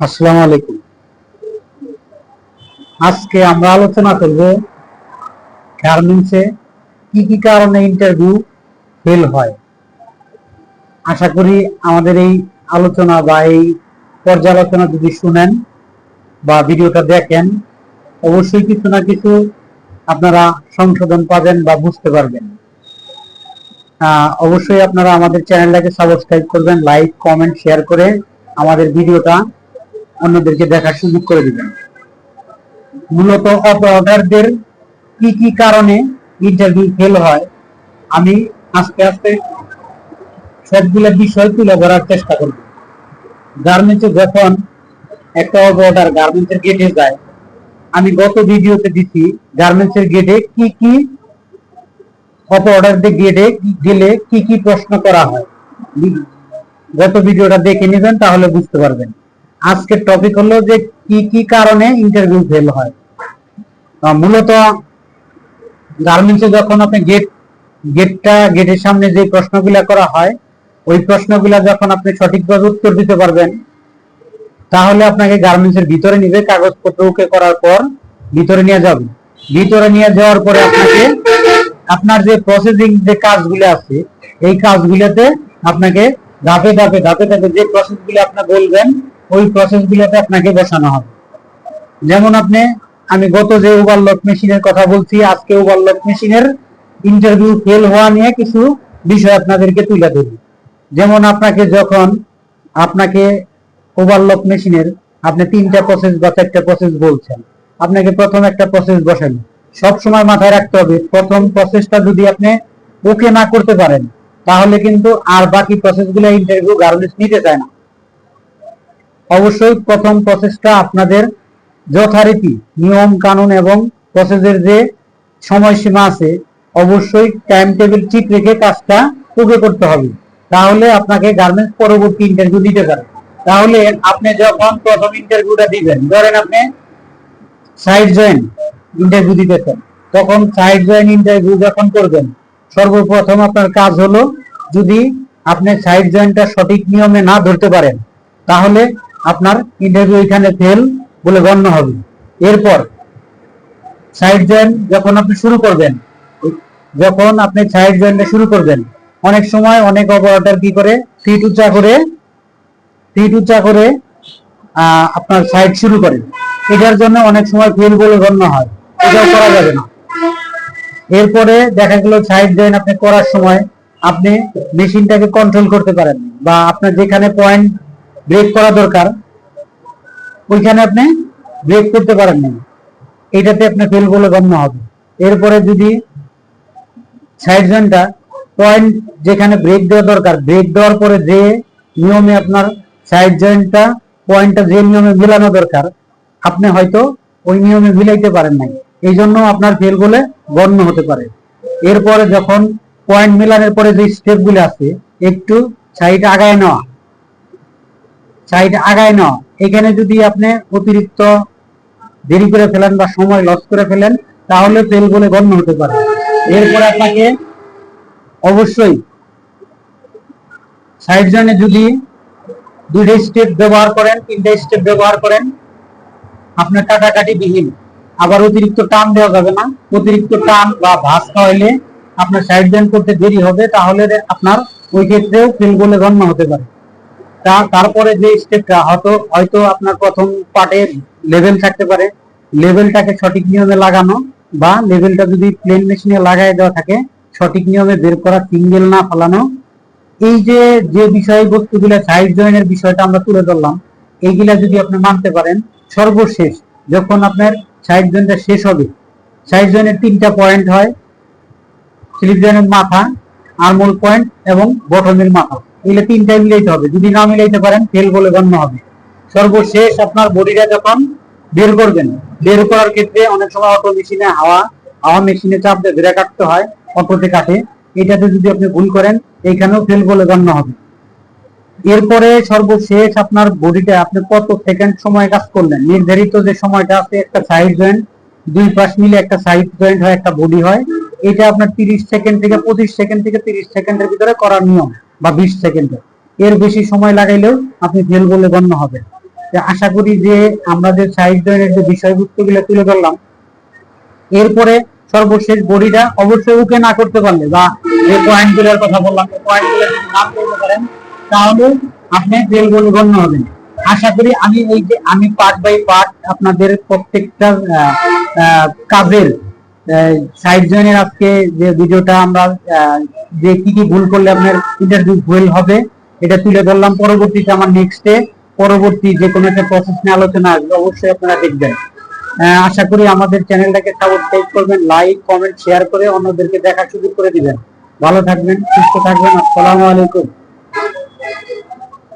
আসসালামু আলাইকুম। আজকে আমরা আলোচনা করব গার্মেন্টসে কি কি কারণে ইন্টারভিউ ফেল হয়। আশা করি আমাদের এই আলোচনা বা এই পর্যালোচনা যদি শুনেন বা ভিডিওটা দেখেন, অবশ্যই কিছু না কিছু আপনারা সংশোধন পাবেন বা বুঝতে পারবেন। অবশ্যই আপনারা আমাদের চ্যানেলটাকে সাবস্ক্রাইব করবেন লাইক কমেন্ট শেয়ার করে আমাদের ভিডিওটা অন্যদেরকে দেখার সুযোগ করে দিবেন। মূলত অপারেটরদের কি কি কারণে ইন্টারভিউ ফেল হয়, আমি আস্তে আস্তে সবগুলো বিষয় তুলে ধরার চেষ্টা করব। গার্মেন্টসে যখন একটা অপারেটর গার্মেন্টসের গেটে যায়, আমি গত ভিডিওতে দিছি গার্মেন্টসের গেটে কি কি অপারেটরদের গেটে গেলে কি কি প্রশ্ন করা হয়। গত ভিডিওটা দেখে নেবেন, তাহলে বুঝতে পারবেন। আজকের টপিক হলো যে কি কি কারণে ইন্টারভিউ ফেল হয়। মূলত গার্মেন্টসে যখন আপনি গেট গেটটা গেটের সামনে যে প্রশ্নগুলা করা হয়, ওই প্রশ্নগুলা যখন আপনি সঠিকভাবে উত্তর দিতে পারবেন, তাহলে আপনাকে গার্মেন্টসের ভিতরে নিবে কাগজপত্র ওকে করার পর ভিতরে নিয়ে যাবে। ভিতরে নিয়ে যাওয়ার পরে আপনাকে আপনার যে প্রসেসিং যে কাজগুলো আছে, এই কাজগুলোতে আপনাকে ধাপে ধাপে ধাপে ধাপে যে প্রসেসগুলো আপনি বলবেন ওই প্রসেসগুলোতে আপনাকে বসানো হবে। যেমন আপনি, আমি গত যে ওভারলক মেশিনের কথা বলছি, আজকে ওভারলক মেশিনের ইন্টারভিউ ফেল হওয়া নিয়ে কিছু বিষয় আপনাদেরকে তুলে ধরি। যেমন আপনাকে যখন আপনাকে ওভারলক মেশিনের আপনি তিনটা প্রসেস বা চারটা প্রসেস বলছেন, আপনাকে প্রথম একটা প্রসেস বসেন। সব সময় মাথায় রাখতে হবে, প্রথম প্রসেসটা যদি আপনি ওকে না করতে পারেন, তাহলে কিন্তু আর বাকি প্রসেসগুলো ইন্টারভিউ গার্মেন্টস নিতে চায় না। অবশ্যই প্রথম প্রসেসটা আপনাদের যথারীতি নিয়ম, কানুন এবং প্রসেসের যে সময়সীমা আছে, অবশ্যই টাইম টেবিল ঠিক রেখে কাজটা ওকে করতে হবে। তাহলে আপনাকে গার্মেন্টস পরবর্তী ইন্টারভিউ দিতে পারে। তাহলে আপনি যখন প্রথম ইন্টারভিউটা দিবেন, ধরেন আপনি সাইড জয়েন ইন্টারভিউ দিতেছেন, তখন সাইড জয়েন ইন্টারভিউ যখন করবেন, সর্বপ্রথম আপনার কাজ হলো যদি আপনি সাইড জয়েনটা সঠিক নিয়মে না ধরতে পারেন, তাহলে আপনার ইন্টারভিউ এখানে ফেল বলে গণ্য হবে। এরপর সাইড জয়েন যখন আপনি শুরু করবেন, যখন আপনি সাইড জয়েনটা শুরু করবেন, অনেক সময় অনেক অপারেটর কি করে? ফিট উঁচা করে ফিট উঁচা করে আপনার সাইড শুরু করেন এটার জন্য অনেক সময় ফেল বলে গণ্য হয়। এটাও করা যাবে না। এরপরে দেখা গেল সাইড জয়েন আপনি করার সময় আপনি মেশিনটাকে কন্ট্রোল করতে পারেন বা আপনার যেখানে পয়েন্ট ব্রেক করা দরকার। ওইখানে আপনি ব্রেক করতে পারেন না। এটাতে আপনি ফেল বলে গণ্য হবে। এরপরে যদি সাইড জয়েনটা পয়েন্ট যেখানে ব্রেক দেওয়া দরকার ব্রেক দেওয়ার পরে যে নিয়মে আপনার সাইড জয়েন্টটা পয়েন্টটা যে নিয়মে মিলানো দরকার, আপনি হয়তো ওই নিয়মে মিলাইতে পারেন নাই। এই জন্য আপনার ফেল বলে গণ্য হতে পারে। এরপরে যখন পয়েন্ট মিলানোর পরে যে স্টেপগুলো আছে, একটু সাইড আগায় নেওয়া। সাইড আগায় নেওয়া এখানে যদি আপনি অতিরিক্ত দেরি করে ফেলেন বা সময় লস করে ফেলেন, তাহলে ফেল বলে গণ্য হতে পারে। এরপর আপনাকে অবশ্যই সাইড জনে যদি দুইটা স্টেপ ব্যবহার করেন, তিনটা স্টেপ ব্যবহার করেন, আপনার কাটাকাটি বিহীন আবার অতিরিক্ত টান দেওয়া যাবে না। অতিরিক্ত টান বা ভাস খাওয়াইলে আপনার সাইড জয়েন করতে দেরি হবে, তাহলে আপনার ওই ক্ষেত্রেও ফেল বলে গণ্য হতে পারে। তা তারপরে যে স্টেপটা হয়তো হয়তো আপনার প্রথম পার্টে লেভেল থাকতে পারে। লেভেলটাকে সঠিক নিয়মে লাগানো বা লেভেলটা যদি প্লেন মেশিনে লাগাই দেওয়া থাকে, সঠিক নিয়মে বের করা সিঙ্গেল না ফেলানো, এই যে যে বিষয়বস্তুগুলো সাইড জয়েনের বিষয়টা আমরা তুলে ধরলাম, এইগুলা যদি আপনি মানতে পারেন, সর্বশেষ যখন আপনার সাইড জয়েনটা শেষ হবে সাইড জয়েনের তিনটা পয়েন্ট হয় স্লিপ জয়েনের মাথা আর্মোল পয়েন্ট এবং বটমের মাথা। এগুলো তিনটাই মিলাইতে হবে। যদি না মিলাইতে পারেন ফেল বলে গণ্য হবে। সর্বশেষ আপনার বডিটা যখন বের করবেন, বের করার ক্ষেত্রে অনেক সময় অটো মেশিনে হাওয়া হাওয়া মেশিনে চাপ দিয়ে ধরে কাটতে হয়, অটোতে কাটে। এটাতে যদি আপনি ভুল করেন, এইখানেও ফেল বলে গণ্য হবে। এরপরে সর্বশেষ আপনার বডিটা আপনি কত সেকেন্ড সময় কাজ করলেন? নির্ধারিত যে সময়টা আছে, একটা সাইড জয়েন্ট দুই পাশ মিলে একটা সাইড জয়েন্ট হয়, একটা বডি হয়। এটা আপনার তিরিশ সেকেন্ড থেকে পঁচিশ সেকেন্ড থেকে তিরিশ সেকেন্ডের ভিতরে করার নিয়ম। বা বিশ সেকেন্ডে এর বেশি সময় লাগাইলেও আপনি ফেল বলে গণ্য হবে আশা করি যে আমরা যে সাহিত্যের যে বিষয়বস্তুগুলো তুলে ধরলাম, এরপরে সর্বশেষ বডিটা অবশ্যই ওকে না করতে পারলে বা যে পয়েন্টগুলোর কথা বললাম করতে পারেন, তাহলে আপনি ফেল বলে গণ্য হবেন। আশা করি আমি এই যে, আমি পার্ট বাই পার্ট আপনাদের প্রত্যেকটা কাজের সাইড জয়েনের আজকে যে ভিডিওটা আমরা যে কি কি ভুল করলে আপনার ইন্টারভিউ ভুল হবে, এটা তুলে ধরলাম। পরবর্তীতে আমার নেক্সটে পরবর্তী যে কোনো একটা প্রসেস নিয়ে আলোচনা আসবে, অবশ্যই আপনারা দেখবেন। আশা করি আমাদের চ্যানেলটাকে সাবস্ক্রাইব করবেন লাইক কমেন্ট শেয়ার করে অন্যদেরকে দেখার সুযোগ করে দিবেন। ভালো থাকবেন, সুস্থ থাকবেন, আসসালামু আলাইকুম।